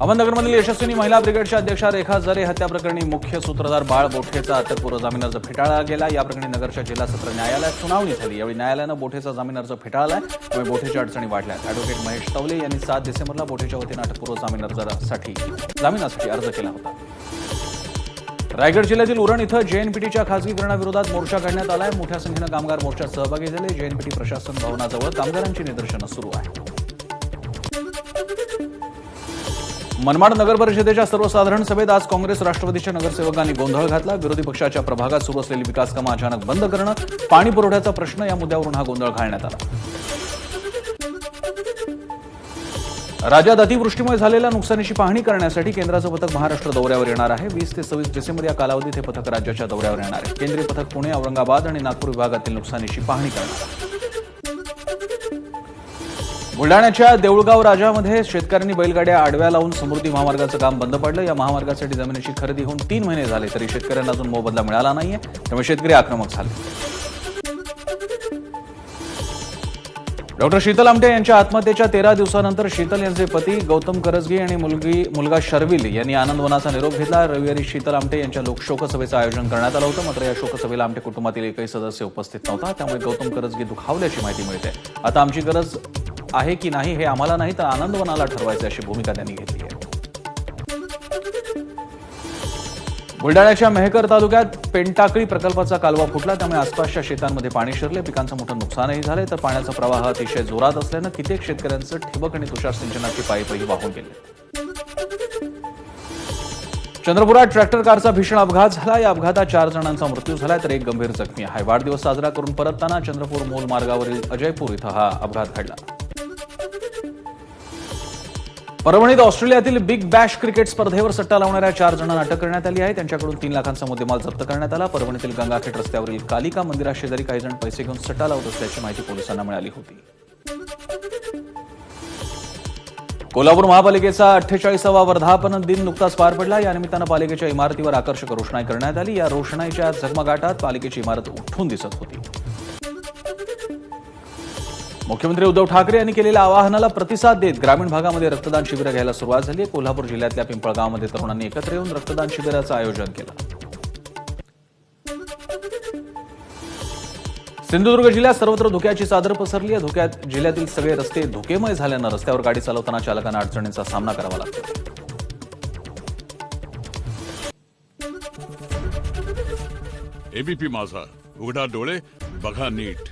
अहमदनगरमधील यशस्विनी महिला ब्रिगेडच्या अध्यक्षा रेखा जरे हत्या प्रकरणी मुख्य सूत्रधार बाळ बोठेचा अटकपूर्व जामीन अर्ज फेटाळला गेला. या प्रकरणी नगरच्या जिल्हा सत्र न्यायालयात सुनावणी झाली. यावेळी न्यायालयानं बोठेचा जामीन अर्ज फेटाळला त्यामुळे बोठेच्या अडचणी वाढल्या अॅडव्होकेट महेश तवले यांनी सात डिसेंबरला बोठेच्या वतीनं अटकपूर्व जामीन अर्जासाठी जामिनासाठी अर्ज केला होता. रायगड जिल्ह्यातील उरण इथं जेएनपीटीच्या खासगीकरणाविरोधात मोर्चा काढण्यात आलाय. मोठ्या संख्येनं कामगार मोर्चात सहभागी झाले. जेएनपीटी प्रशासन भवनाजवळ कामगारांची निदर्शनं सुरू आहेत. मनमाड नगर परिषदेच्या सर्वसाधारण सभेत आज काँग्रेस राष्ट्रवादीच्या नगरसेवकांनी गोंधळ घातला. विरोधी पक्षाच्या प्रभागात सुरू असलेली विकास कामं अचानक बंद करणं पाणी पुरवठ्याचा प्रश्न या मुद्द्यावरून हा गोंधळ घालण्यात आला. राज्यात अतिवृष्टीमुळे झालेल्या नुकसानीची पाहणी करण्यासाठी केंद्राचं पथक महाराष्ट्र दौऱ्यावर येणार आहे. वीस ते सव्वीस डिसेंबर या कालावधीत हे पथक राज्याच्या दौऱ्यावर येणार आहे. केंद्रीय पथक पुणे औरंगाबाद आणि नागपूर विभागातील नुकसानीची पाहणी करणार आहे. बुलडाण्याच्या देऊळगाव राजामध्ये शेतकऱ्यांनी बैलगाड्या आडव्या लावून समृद्धी महामार्गाचं काम बंद पडलं. या महामार्गासाठी जमिनीची खरेदी होऊन तीन महिने झाले तरी शेतकऱ्यांना अजून मोबदला मिळाला नाहीये. त्यामुळे शेतकरी आक्रमक झाले. डॉक्टर शीतल आमटे यांच्या आत्महत्येच्या तेरा दिवसानंतर शीतल यांचे पती गौतम करजगी आणि मुलगी मुलगा शर्विल यांनी आनंदवनाचा निरोप घेतला. रविवारी शीतल आमटे यांच्या लोकशोकसभेचं आयोजन करण्यात आलं होतं. मात्र या शोकसभेला आमटे कुटुंबातील एकही सदस्य उपस्थित नव्हता. त्यामुळे गौतम करजगी दुखावल्याची माहिती मिळते. आता आमची गरज आहे की नाही हे आम्हाला नाही तर आनंदवनाला ठरवायचं अशी भूमिका त्यांनी घेतली आहे. बुलडाण्याच्या मेहकर तालुक्यात पेंटाकळी प्रकल्पाचा कालवा फुटला त्यामुळे आसपासच्या शेतांमध्ये पाणी शिरले. पिकांचं मोठं नुकसानही झालंय तर पाण्याचा प्रवाह अतिशय जोरात असल्यानं कित्येक शेतकऱ्यांचं ठिबक आणि तुषार सिंचनाची पायपही वाहून गेले. चंद्रपुरात ट्रॅक्टर कारचा भीषण अपघात झाला. या अपघातात चार जणांचा मृत्यू झाला तर एक गंभीर जखमी आहे. वाढदिवस साजरा करून परतताना चंद्रपूर मूल मार्गावरील अजयपूर इथं हा अपघात घडला. परभणीत ऑस्ट्रेलियातील बिग बॅश क्रिकेट स्पर्धेवर सट्टा लावणाऱ्या चार जणांना अटक करण्यात आली आहे. त्यांच्याकडून तीन लाखांचा मुद्देमाल जप्त करण्यात आला. परभणीतील गंगाखेट रस्त्यावरील कालिका मंदिराशेजारी काही जण पैसे घेऊन सट्टा लावत असल्याची माहिती पोलिसांना मिळाली होती. कोल्हापूर महापालिकेचा अठ्ठेचाळीसावा वर्धापन दिन नुकताच पार पडला. या निमित्तानं पालिकेच्या इमारतीवर आकर्षक रोषणाई करण्यात आली. या रोषणाईच्या झगमगाटात पालिकेची इमारत उठून दिसत होती. मुख्यमंत्री उद्धव ठाकरे यांनी केलेल्या आवाहनाला प्रतिसाद देत ग्रामीण भागामध्ये रक्तदान शिबिरं घ्यायला सुरुवात झाली. आहे कोल्हापूर जिल्ह्यातल्या पिंपळगावमध्ये तरुणांनी एकत्र येऊन रक्तदान शिबिराचं आयोजन केलं. सिंधुदुर्ग जिल्ह्यात सर्वत्र धुक्याची चादर पसरली आहे. धुक्यात जिल्ह्यातील सगळे रस्ते धुकेमय झाल्यानं रस्त्यावर गाडी चालवताना चालकांना अडचणींचा सामना करावा लागतो. एबीपी माझा. उघडा डोळे बघा नीट.